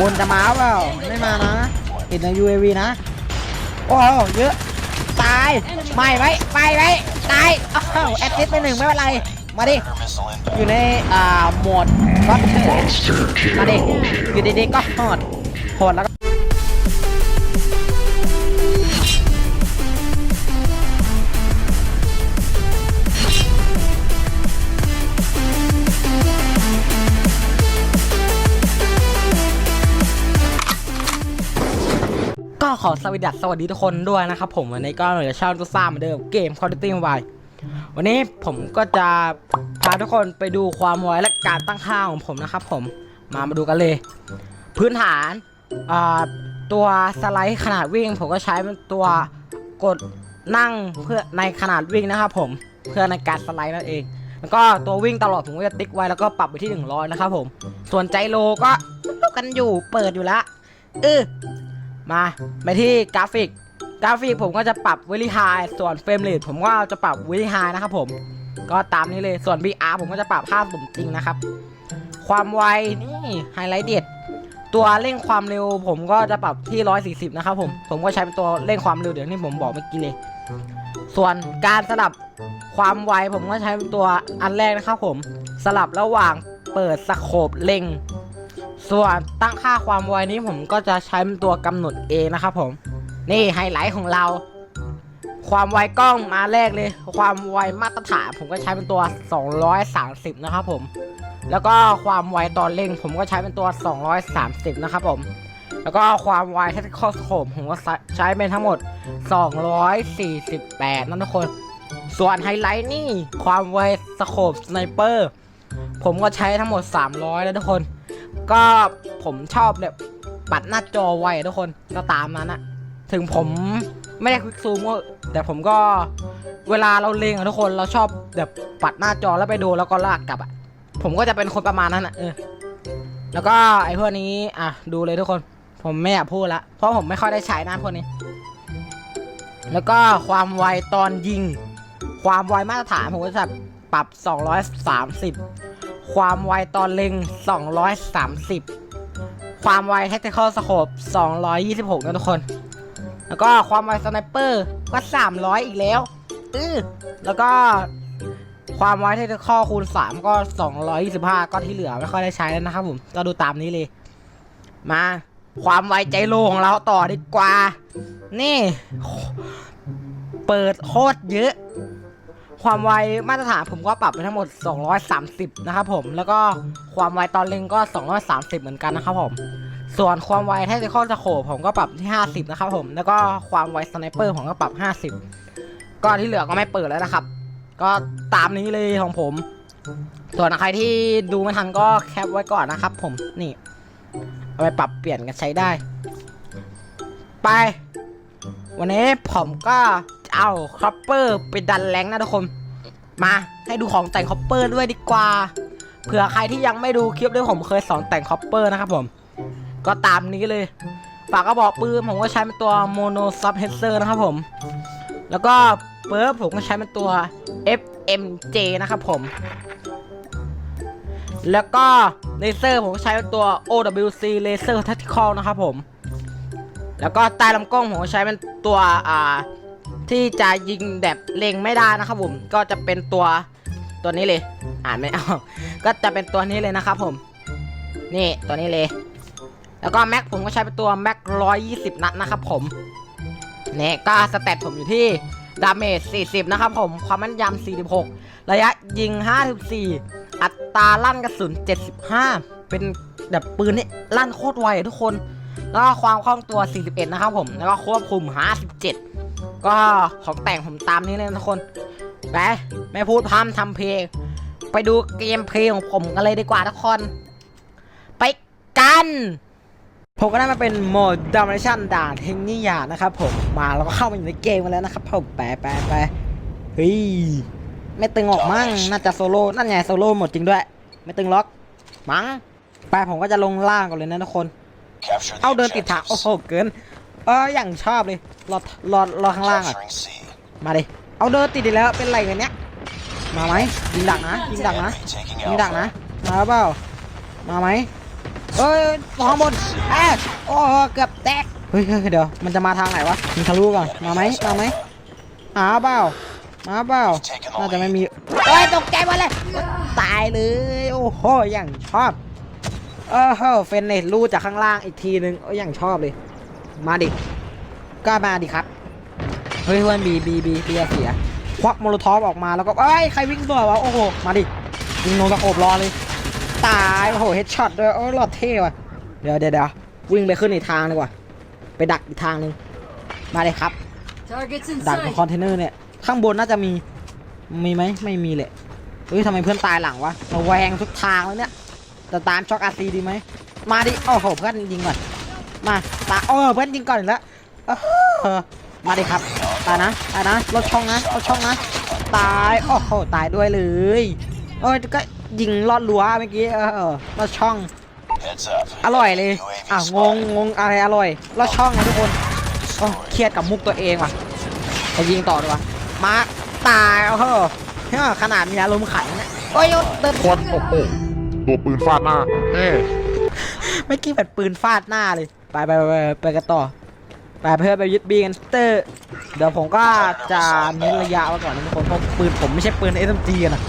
บนจะมาเปล่าไม่มานะติดใน UAV นะ โอ้โหเยอะ ตาย ไม่ไว้ไปไว้ตายอ้าวแอดซิสไปหนึ่งไม่เป็นไร มาดิ อยู่ใน อ่า โหมดก็มาดิ อยู่ดีๆก็โหดโหดแล้ว ขอสวัสดีสวัสดีทุกคนด้วยนะครับผมวันนี้ก็เหลือช่องตัวซ่าเหมือนเดิมเกม Call of Duty Mobile วันนี้ผมก็จะพาทุกคนไปดูความไวและการตั้งค่าของผมนะครับผมมามาดูกันเลย พื้นฐานตัวสไลด์ขนาดวิ่ง ผมก็ใช้เป็นตัวกดนั่งเพื่อในขนาดวิ่งนะครับผมเพื่อในการสไลด์นั่นเอง แล้วก็ตัววิ่งตลอดผมก็จะติ๊กไว้แล้วก็ปรับไปที่ 100 นะครับผม ส่วนใจโลก็รู้กันอยู่เปิดอยู่ล้วเออ มาไปที่กราฟิก กราฟิกผมก็จะปรับวิลิไฮส่วนเฟรมเรทผมก็จะปรับวิลิไฮนะครับผม ก็ตามนี้เลยส่วน VR ผมก็จะปรับภาพสมจริงนะครับ ความไวนี่ไฮไลท์เด็ดตัวเร่งความเร็วผมก็จะปรับที่ 140 นะครับผม ผมก็ใช้เป็นตัวเร่งความเร็วเดี๋ยวที่ผมบอกเมื่อกี้เลย ส่วนการสลับความไวผมก็ใช้เป็นตัวอันแรกนะครับผม สลับระหว่างเปิดสโคปเล็ง ส่วนตั้งค่าความไวนี้ผมก็จะใช้เป็นตัวกำหนดเองนะครับผม นี่ไฮไลท์ของเรา ความไวกล้องมาแรกเลย ความไวมาตรฐานผมก็ใช้เป็นตัว 230 นะครับผม แล้วก็ความไวตอนเร่งผมก็ใช้เป็นตัว 230 นะครับผม แล้วก็ความไวที่ข้อสโคปผมก็ใช้เป็นทั้งหมด 248นั่นทุกคน ส่วนไฮไลท์นี่ความไวสโคปสไนเปอร์ผมก็ใช้ทั้งหมด 300 แล้วทุกคน ก็ผมชอบแบบปัดหน้าจอไวทุกคนก็ตามนั้นอะถึงผมไม่ได้ควิกซูมก็แต่ผมก็เวลาเราเล็งอะทุกคนเราชอบแบบปัดหน้าจอแล้วไปดูแล้วก็ลากกลับอะผมก็จะเป็นคนประมาณนั้นอะเออแล้วก็ไอ้พวกนี้อะดูเลยทุกคน ผมไม่อยากพูดละเพราะผมไม่ค่อยได้ใช้หน้าพวกนี้ แล้วก็ความไวตอนยิง ความไวมาตรฐานผมก็จะปรับ 230 ความไวตอนเล็ง 230 ความไว tactical scope 226 นะทุกคน แล้วก็ความไวสไนเปอร์ก็ 300 อีกแล้วอือแล้วก็ความไว tactical คูณ 3 ก็ 225 ก็ที่เหลือไม่ค่อยได้ใช้แล้วนะครับผม ก็ดูตามนี้เลย มาความไวใจโลของเราต่อดีกว่า นี่ เปิดโคตรเยอะ ความไวมาตรฐานผมก็ปรับไปทั้งหมด 230 นะครับผม แล้วก็ความไวตอนเล็งก็ 230 เหมือนกันนะครับผม ส่วนความไวแทคติคอลสโคปผมก็ปรับที่ 50 นะครับผม แล้วก็ความไวสไนเปอร์ผมก็ปรับ 50 ก็ที่เหลือก็ไม่เปิดแล้วนะครับ ก็ตามนี้เลยของผม ส่วนใครที่ดูไม่ทันก็แคปไว้ก่อนนะครับผม นี่ เอาไปปรับเปลี่ยนกันใช้ได้ ไป วันนี้ผมก็ เอาคอปเปอร์ไปดันแรงนะทุกคน มาให้ดูของแต่งคอปเปอร์ด้วยดีกว่า เผื่อใครที่ยังไม่ดูคลิปด้วยผมเคยสอนแต่งคอปเปอร์นะครับผม ก็ตามนี้เลย ฝากกระบอกปืนผมก็ใช้เป็นตัวโมโนซับเฮเซอร์นะครับผม แล้วก็เปิร์ผมก็ใช้เป็นตัว FMJ นะครับผม แล้วก็เลเซอร์ผมก็ใช้เป็นตัว OWC Laser Tactical นะครับผม แล้วก็ใต้ลำกล้องผมก็ใช้เป็นตัวอ่า ที่จะยิงแบบเล็งไม่ได้นะครับผมก็จะเป็นตัวตัวนี้เลย อ่านไม่เอาก็จะเป็นตัวนี้เลยนะครับผม นี่ตัวนี้เลย แล้วก็แม็กผมก็ใช้เป็นตัวแม็ก120นัดนะครับผมนี่ก็สเตตผมอยู่ที่ดาเมจ40 นะครับผม ความแม่นยำ 46 ระยะยิง 54 อัตราลั่นกระสุน 75 เป็นแบบปืนนี่ลั่นโคตรไวทุกคน แล้วก็ความคล่องตัว 41 นะครับผม แล้วก็ควบคุม 57 ก็ของแต่งผมตามนี้เลยทุกคนไปไม่พูดพร่ำทำเพลง ไปดูเกมเพลงของผมกันเลยดีกว่าทุกคน ไปกัน ผมก็ได้มาเป็นโหมดด o ม i ชันด่านเทคนิยานะครับผมมาแล้วก็เข้ามาอยู่ในเกมกันแล้วนะครับผมแปะแปะแปเฮ้ยไม่ตึงออกมั่งน่าจะโซโล่นั่นไงโซโล่หมดจริงด้วย ไม่ตึงล็อกมั้งไปผมก็จะลงล่างก่อนเลยนะทุกคน เอาเดินติดถางโอ้โหเกิน เอออย่างชอบเลยรอรอรอข้างล่างอะมาดิเอาเดินติดอีกแล้วเป็นไรกันเนี้ยมาไหมยิงดักนะยิงดักนะยิงดักนะมาเปล่ามาไหมเอ้ยข้างบนเอ้ยโอ้เกือบแตกเฮ้ยเดี๋ยวมันจะมาทางไหนวะมีทะลุก่อนมาไหมมาไหมหาเปล่ามาเปล่าน่าจะไม่มีเอ้ยตกใจหมดเลยตายเลยโอ้โหอย่างชอบเออเฮ้เฟนเนตลู่จากข้างล่างอีกทีนึงโอ้ยอย่างชอบเลย มาดิ ก็มาดิครับ เฮ้ยเพื่อนบีบีบีบีเสีย ควักโมโลทอฟออกมาแล้วก็เอ้ยใครวิ่งตัววะ โอ้โห มาดิ ยิงโนตะโขบรอเลย ตาย โอ้โห เฮดช็อตด้วย โอ้ยหลอดเท่ว่ะ เดี๋ยวเดี๋ยวเดี๋ยววิ่งไปขึ้นอีกทางดีกว่า ไปดักอีกทางหนึงมาเลยครับ Targets in ดักใน sight. คอนเทนเนอร์เนี่ย ข้างบนน่าจะมี มีไหม ไม่มีเลยเฮ้ยทำไมเพื่อนตายหลังวะระแวงทุกทางแล้วเนี่ย จะตามช็อกอาซีดีไหม มาดิ โอ้โห เพื่อนยิงก่อน มาตาโอ้เพื่อนยิงก่อนอีกแล้วเออมาดิครับ ตายนะตายนะรถช่องนะรถช่องนะ ตายโอ้โหตายด้วยเลยโอ้ยก็ยิงลอดรั้วเมื่อกี้เออลอดช่อง Heads up. อร่อยเลยอะงงงงอะไรอร่อยลอดช่องนะทุกคนโอ้เครียดกับมุกตัวเองว่ะไปยิงต่อดีกว่ามาตายโอ้โหเฮ้ยขนาดมีอารมณ์ขันเนี่ยโอ้ยเติมคนโอ้โหตัวปืนฟาดหน้าเอ้เมื่อกี้แบบปืนฟาดหน้าเลย ไปไปไปไปไปกันต่อไปเพื่อไปยึดบีกันเตอร์เดี๋ยวผมก็จะเน้นระยะไว้ก่อนนะทุกคนเพราะปืนผมไม่ใช่ปืน SMG อะนะ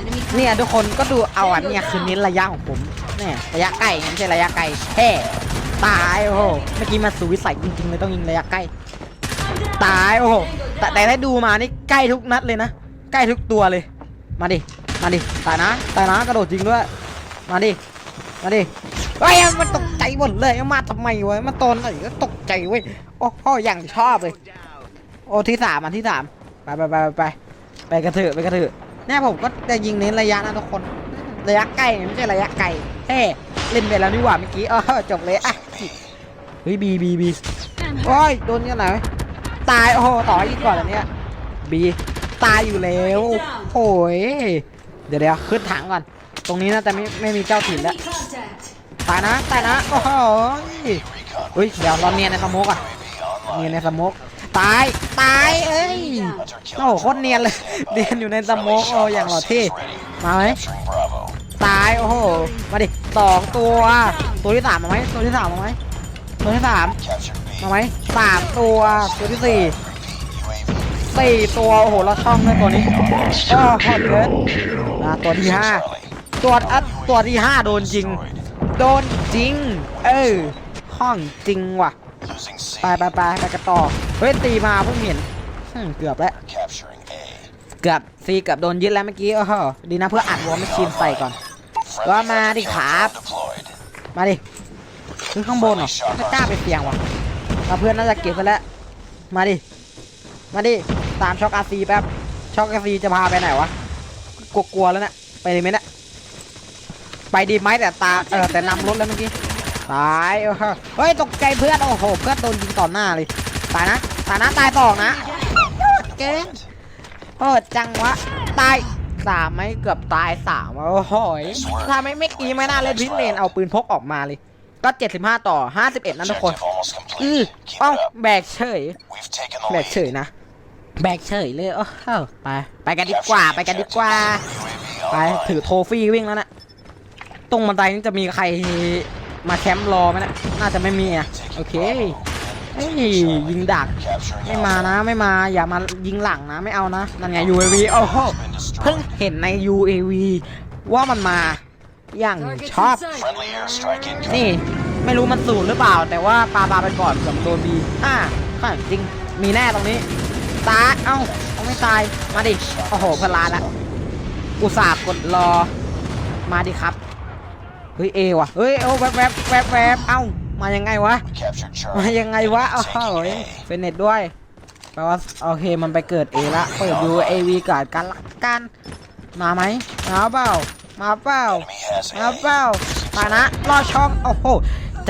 Enemy เนี่ยทุกคนก็ดูเอาอันเนี่ยคือเน้นระยะของผมเนี่ยระยะใกล้ไม่ใช่ระยะไกลแฮ่ตายโอ้โหเมื่อกี้มาสู่วิสัยจริงๆเลยต้องยิงระยะใกล้ตายโอ้โหแต่แต่ถ้าดูมานี่ใกล้ทุกนัดเลยนะใกล้ทุกตัวเลย มาดิมาดิตายนะตายนะกระโดดจริงด้วยมาดิมาดิ เฮ้ยมันตกใจหมดเลยมาทำไมวะมาตอนไหนก็ตกใจเว้ยโอ้พ่ออย่างชอบเลย โอ้ที่สามอันที่สามไปไปไปไปไปไปกระเถือไปกระเถือเนี่ยผมก็จะยิงเน้นระยะนะทุกคนระยะใกลไม่ใช่ระยะไกลเฮ้เล่นไปแล้วนี่หว่าเมื่อกี้เออจบเลยอะเฮ้ยบีบีบีโอ้ยโดนยังไงตายโอ้โหต่ออีกก่อนอันเนี้ยบีตายอยู่แล้วโอ้ยเดี๋ยวเดี๋ยวขึ้นถังก่อน ตรงนี้น่าจะไม่ไม่มีเจ้าถิ่นแล้ว contact. ตายนะตายนะโอ้โหเฮ้ยเดี๋ยวเราเนียนในสโมกอะเนียนในสโมกตายตายเอ้ยโอ้โหโคตรเนียนเลยเนียนอยู่ในสโมกโอ้อย่างหล่อเท่มาไหม Capturing Bravo. ตายโอ้โหมาดิสองตัวตัวที่สามมาไหมตัวที่สามมาไหมตัวที่สาม Captured B. มาไหมสามตัวตัวที่สี่ UAV. สี่ตัวโอ้โหเราช่องด้วยตัวนี้โอ้โหเกินอ่าตัวที่ห้า Charlie. ตัวอัดตัวที่ห้าโดนจริง โดนจริง เออห้องจริงว่ะ ไปไปไปไปกันต่อเฮ้ยตีมาเพิ่งเห็นเกือบแล้วเกือบซีเกือบโดนยึดแล้วเมื่อกี้โอ้โหดีนะเพื่ออัดวอร์มชีนใส่ก่อน Friendly Come on, fire Cap. deployed. มาดิขึ้นข้างบนเหรอไม่กล้าไปเสี่ยงว่ะเอาเพื่อนน่าจะเก็บไปแล้วมาดิมาดิตามช็อกอาซีแป๊บช็อกอาซีจะพาไปไหนวะกลัวๆแล้วเนี่ยไปเลยไหมนี่ย ไปดีไหมแต่ตาเออแต่นำรถแล้วเมื่อกี้ตายเฮ้ยตกใจเพื่อนโอ้โหเพื่อนโดนยิงต่อหน้าเลยตายนะตายนะตายต่อนะเก่งเปิดจังวะตายสามไหมเกือบตายสามโอ้โหยถ้าไม่ไม่กี้ไม่น่าเล่นพิษเลนเอาปืนพกออกมาเลย ก็ 75 ต่อ 51นั่นทุกคนอือเอ้าแบกเฉยแบกเฉยนะแบกเฉยเลยโอ้โหไปไปกันดีกว่าไปกันดีกว่าไปถือโทฟี่วิ่งแล้วนะ ตรงบันไดนี่จะมีใครมาแคมป์รอไหมนะน่าจะไม่มีอะโอเคเฮ้ยยิงดัก Capturing ไม่มานะไม่มาอย่ามายิงหลังนะไม่เอานะนั่นไง UAV โอ้โหเพิ่งเห็นใน UAV ว่ามันมาอย่าง Targets ชอบ in sight. Friendly airstrike incoming. นี่ไม่รู้มันสูตรหรือเปล่า แต่ว่าปาปาไปก่อนกับโดนบีอ่าข้างจริงมีแน่ตรงนี้ตายเอ้าเอาไม่ตายมาดิโอ้โหเพนลานละอุตส่าห์กดรอมาดิครับเฮ้ยเอว่ะเฮ้ยโอ้แวบแวบแวบแวบเอ้ามายังไงวะ We captured มา Charlie. ยังไงวะโอ้โห Taking A. เฟนเน็ตด้วยแปลว่าโอเคมันไปเกิด A ละเปิด UAV ก่อนกันละกันมาไหมมาเปล่ามาเปล่า Enemy has มา A. เปล่ามานะรอดช่องโอ้โห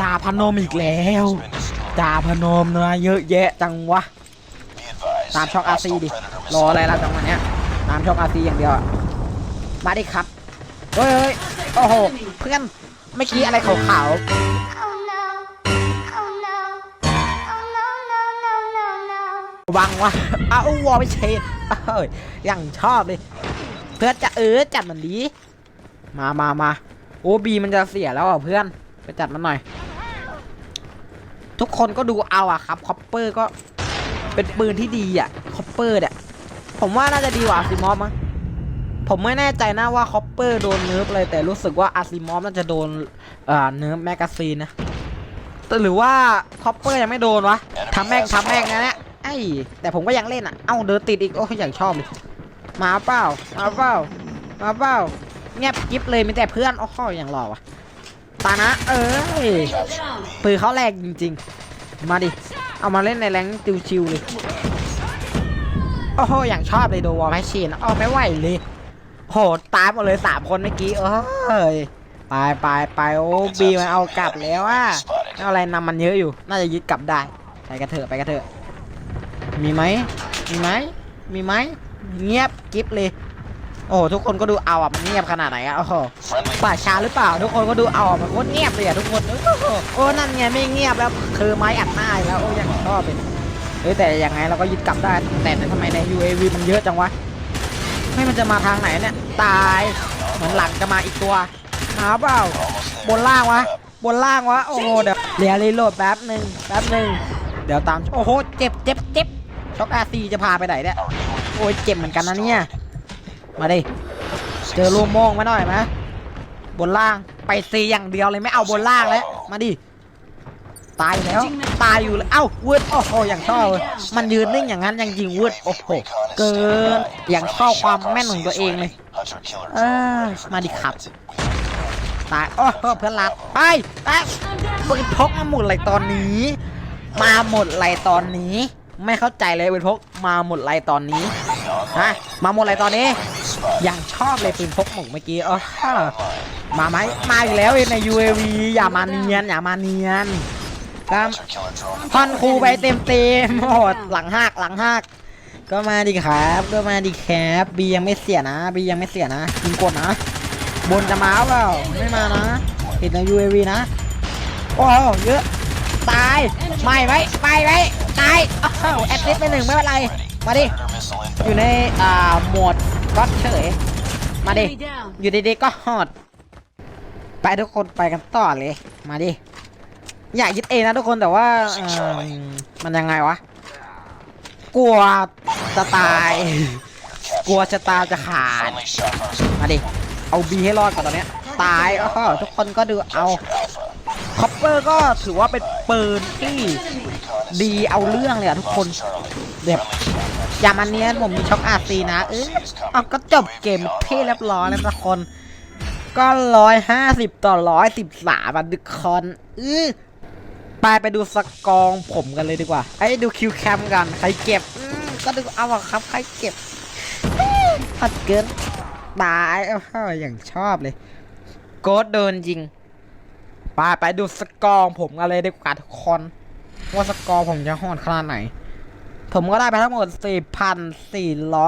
จ่าพนมอีกแล้ว Has been destroyed. จ่าพนมนะเยอะแยะจังวะ Be advised. ตามช่องอาซี Hostile ดิ Predator รอ missile. อะไรล่ะจังหวะเนี้ยตามช่องอาซีอย่างเดียวอะมาดิครับเฮ้ยเฮ้ยโอ้โหเพื่อน เมื่อกี้อะไรขาว Oh no. Oh no. Oh no, no, no, no, no. ๆวังวะอ้าววอลไปเชนเอ้ยอย่างชอบเลย เพื่อนจะเออจัดมันดี มามามาโอ้บีมันจะเสียแล้วอะเพื่อน ไปจัดมันหน่อย ทุกคนก็ดูเอาอะครับคอปเปอร์ก็เป็นปืนที่ดีอะคอปเปอร์เนี่ยผมว่าน่าจะดีกว่าอาซิมอฟมั้ง ผมไม่แน่ใจนะว่าคอปเปอร์โดนเนิร์ฟเลยแต่รู้สึกว่าอาซิมอฟน่าจะโดนเอ่อเนิร์ฟแมกกาซีนนะแต่หรือว่าคอปเปอร์ยังไม่โดนวะทำแม่งทำแม่งนะเนี่ยไอ้แต่ผมก็ยังเล่นอะเอ้าเดินติดอีก โอ้ยอย่างชอบเลยมาเปล่า มาเปล่า มาเปล่าเงียบกิ๊บเลยมีแต่เพื่อนโอ้โหอย่างหล่อวะตานะ เอ้ยปืนเขาแรงจริง ๆ มาดิ เอามาเล่นในแรงติวชิวเลย โอ้โหอย่างชอบเลยโดวอลแมชชีนเอาไม่ไหวเลย โหตายหมดเลยสามคนเมื่อกี้เอ้ยไปไปไปโอ้บีมันเอากลับแล้วอะไม่เอาอะไรนำมันเยอะอยู่ น่าจะยึดกลับได้ไปกันเถอะไปกันเถอะมีไหมมีไหมมีไหมเงียบกิ๊บเลยโอ้โหทุกคนก็ดูเอาอะมันเงียบขนาดไหนอะโอ้โหป่าช้าหรือเปล่า ทุกคนก็ดูเอาอะมันโคตรเงียบเลยอะทุกคนโอ้นั่นไงไม่เงียบแล้วคือไม้อัดหน้าแล้วโอ้ยังชอบเป็นเฮ้ยแต่ยังไงเราก็ยึดกลับได้แต่ทำไมใน UAV มันเยอะจังวะ ไม่มันจะมาทางไหนเนี่ย ตายเหมือนหลังจะมาอีกตัวมาเปล่าบนล่างวะ บนล่างวะ โอ้โหเดี๋ยวเดี๋ยรีโหลดแป๊บหนึ่งแป๊บหนึ่งเดี๋ยวตาม โอ้โห เจ็บเจ็บเจ็บช็อกอาซีจะพาไปไหนเนี่ย โอ้ยเจ็บเหมือนกันนะเนี่ย มาดิ เจอลูกโมงมาหน่อยไหมบนล่าง ไปซีอย่างเดียวเลยไม่เอาบนล่างแล้ว มาดิ ตายอยู่แล้ว ตายอยู่แล้วเอ้าวืดโอ้โหอย่างชอบเลยมันยืนนิ่งอย่างนั้นยังยิงวืดโอ้โหเกินอย่างชอบความแม่นของตัวเองเลย hunter killer เออมาดิครับตายโอ้โหเพื่อนรักไปไปปืนพกมาหมดเลยตอนนี้ มาหมดเลยตอนนี้ ไม่เข้าใจเลยปืนพกมาหมดเลยตอนนี้ฮะมาหมดเลยตอนนี้ อย่างชอบเลยปืนพกหมกเมื่อกี้อ๋อมาไหมมาอีกแล้วใน UAV อย่ามาเนียน อย่ามาเนียน ครับ hunter killer drone พอนครูไปเต็มเต็มๆโอ้โหลังหักหลังหักก็มาดิครับก็มาดิครับบียังไม่เสียนะบียังไม่เสียนะยิงกดนะ บนจะมาเปล่าไม่มานะติดใน UAV นะโอ้เยอะตายไม่ไว้ไม่ไว้ตายอ้าวแอดลิสไปหนึ่งไม่เป็นไรมาดิอยู่ในอ่าโหมดก็เฉยมาดิอยู่ดีๆก็ฮอดไปทุกคนไปกันต่อเลย มาดิ อยากยึดเองนะทุกคนแต่ว่าเอิ่มมันยังไงวะ กลัวจะตาย กลัวชะตาจะขาด มาดิ เอาบีให้รอดก่อนตอนเนี้ย ตายอ้าวทุกคนก็ดูเอาคอปเปอร์ก็ถือว่าเป็นปืนที่ดีเอาเรื่องเลยอะทุกคน charlie แบบอย่ามาเนี้ยผมมีช็อกอาซีนะเออเอาก็จบเกมที่เรียบร้อยแล้วทุกคน ก็ร้อยห้าสิบต่อร้อยสิบสามทุกคนเออ ไปไปดูสกอร์ผมกันเลยดีกว่าไอ้ดูคิวแคมกัน ใครเก็บก็ดูเอาอะครับใครเก็บพัดเกินตายออย่างชอบเลย โกดเดินจริงไปไปดูสกอร์ผมกันเลยดีกว่าทุกคนว่าสกอร์ผมจะโหดขนาดไหน ผมก็ได้ไปทั้งหมด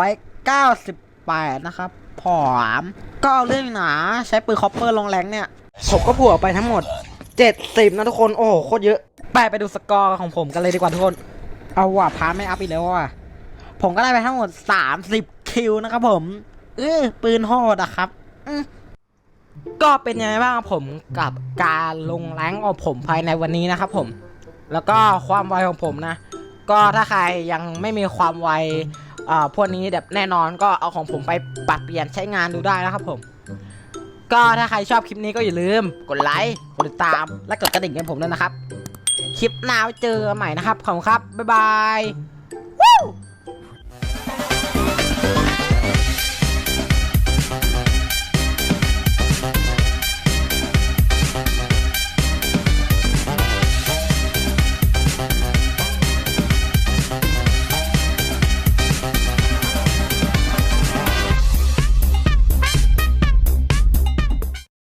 4,498 นะครับ ผอม ก็เอาเรื่องหนาใช้ปืนคอปเปอร์ลงแรงเนี่ย ผมก็บวกไปทั้งหมด 70นะทุกคน โอ้โหโคตรเยอะ ไปไปดูสกอร์ของผมกันเลยดีกว่าทุกคน เอาว่ะพาไม่อัพอีกแล้วว่ะ ผมก็ได้ไปทั้งหมด30คิวนะครับผมเออปืนโหดอะครับก็เป็นยังไงบ้างผมกับการลงแรงของผมภายในวันนี้นะครับผม แล้วก็ความไวของผมนะ ก็ถ้าใครยังไม่มีความไวอ่าพวกนี้แบบแน่นอนก็เอาของผมไปปรับเปลี่ยนใช้งานดูได้นะครับผม ก็ถ้าใครชอบคลิปนี้ก็อย่าลืม กดไลค์ กดติดตาม และกดกระดิ่งให้ผมด้วยนะครับ คลิปหน้าไว้เจอใหม่นะครับ ขอบคุณครับ บ๊ายบาย